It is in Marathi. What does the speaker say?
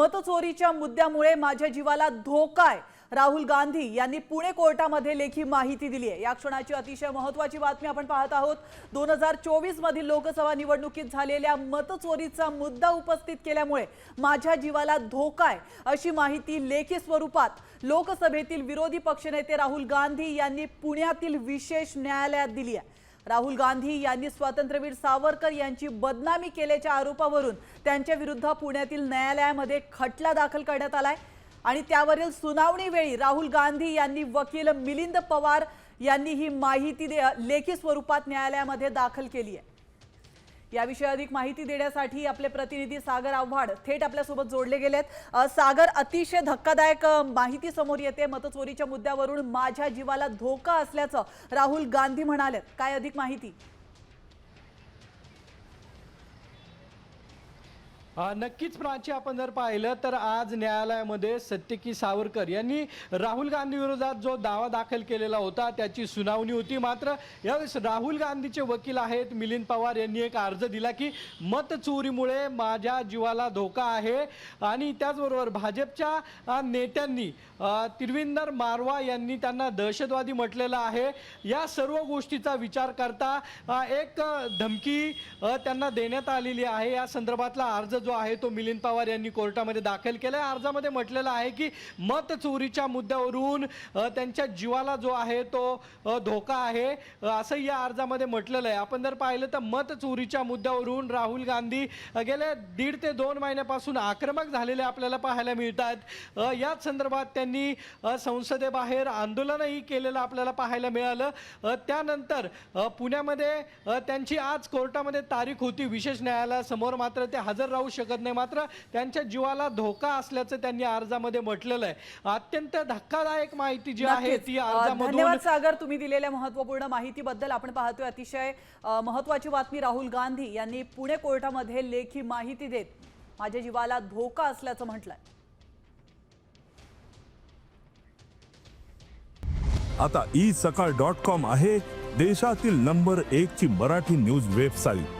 मतचोरीच्या मुद्द्यामुळे माझ्या जीवाला धोका आहे. राहुल गांधी यांनी पुणे कोर्टामध्ये लेखी माहिती दिली आहे. या क्षणाची अतिशय महत्वाची बातमी आपण पाहत आहोत. दोन हजार चोवीस मधील लोकसभा निवडणुकीत झालेल्या मतचोरीचा मुद्दा उपस्थित केल्यामुळे माझ्या जीवाला धोका आहे अशी माहिती लेखी स्वरूपात लोकसभेतील विरोधी पक्षनेते राहुल गांधी यांनी पुण्यातील विशेष न्यायालयात दिली आहे. राहुल गांधी यांनी स्वातंत्र्यवीर सावरकर यांची बदनामी केल्याच्या आरोपावरून त्यांच्या विरुद्ध पुण्यातील न्यायालयामध्ये खटला दाखल करण्यात आलाय. आणि त्यावरील सुनावणीवेळी राहुल गांधी यांनी वकील मिलिंद पवार यांनी ही माहिती दे लेखी स्वरूपात न्यायालयामध्ये दाखल केली आहे. याविषयी अधिक माहिती देण्यासाठी आपले प्रतिनिधी सागर आव्हाड थेट आपल्यासोबत जोडले गेलेत. सागर अतिशय धक्कादायक माहिती समोर येते. मतचोरीच्या मुद्द्यावरून माझ्या जीवाला धोका असल्याचं राहुल गांधी म्हणालेत. काय अधिक माहिती? नक्कीच प्राची आपण जर पाहिलं तर आज न्यायालयामध्ये सत्यकी सावरकर यांनी राहुल गांधी विरोधात जो दावा दाखल केलेला होता त्याची सुनावणी होती. मात्र यावेळेस राहुल गांधीचे वकील आहेत. मिलिंद पवार यांनी एक अर्ज दिला की मतचोरीमुळे माझ्या जीवाला धोका आहे. आणि त्याचबरोबर भाजपच्या नेत्यांनी तिरविंदर मारवा यांनी त्यांना दहशतवादी म्हटलेलं आहे. या सर्व गोष्टीचा विचार करता एक धमकी त्यांना देण्यात आलेली आहे. या संदर्भातला अर्ज जो आहे तो मिलिंद पवार यांनी कोर्टामध्ये दाखल केला आहे अर्जामध्ये म्हटलेलं आहे की मत चोरीच्या मुद्द्यावरून त्यांच्या जीवाला जो आहे तो धोका आहे. असं या अर्जामध्ये म्हटलेलं आहे. आपण जर पाहिलं तर मत चोरीच्या मुद्द्यावरून राहुल गांधी गेल्या दीड ते दोन महिन्यापासून आक्रमक झालेले आपल्याला पाहायला मिळतात. याच संदर्भात त्यांनी संसदेबाहेर आंदोलनही केलेलं आपल्याला पाहायला मिळालं. त्यानंतर पुण्यामध्ये त्यांची आज कोर्टामध्ये तारीख होती. विशेष न्यायालयासमोर मात्र ते हजर राहू शकत नाही. मात्र त्यांच्या जीवाला धोका असल्याचं त्यांनी अर्जामध्ये म्हटलेलं आहे. अत्यंत धक्कादायक माहिती जी आहे. ती धन्यवाद सागर. तुम्ही दिलेल्या महत्त्वपूर्ण माहितीबद्दल आपण पाहतोय. अतिशय महत्वाची बातमी राहुल गांधी यांनी पुणे कोर्टामध्ये लेखी माहिती देत माझ्या जीवाला धोका असल्याचं म्हटलंय. आता ई सकाळ डॉट कॉम आहे देशातील नंबर एक ची मराठी न्यूज वेबसाईट.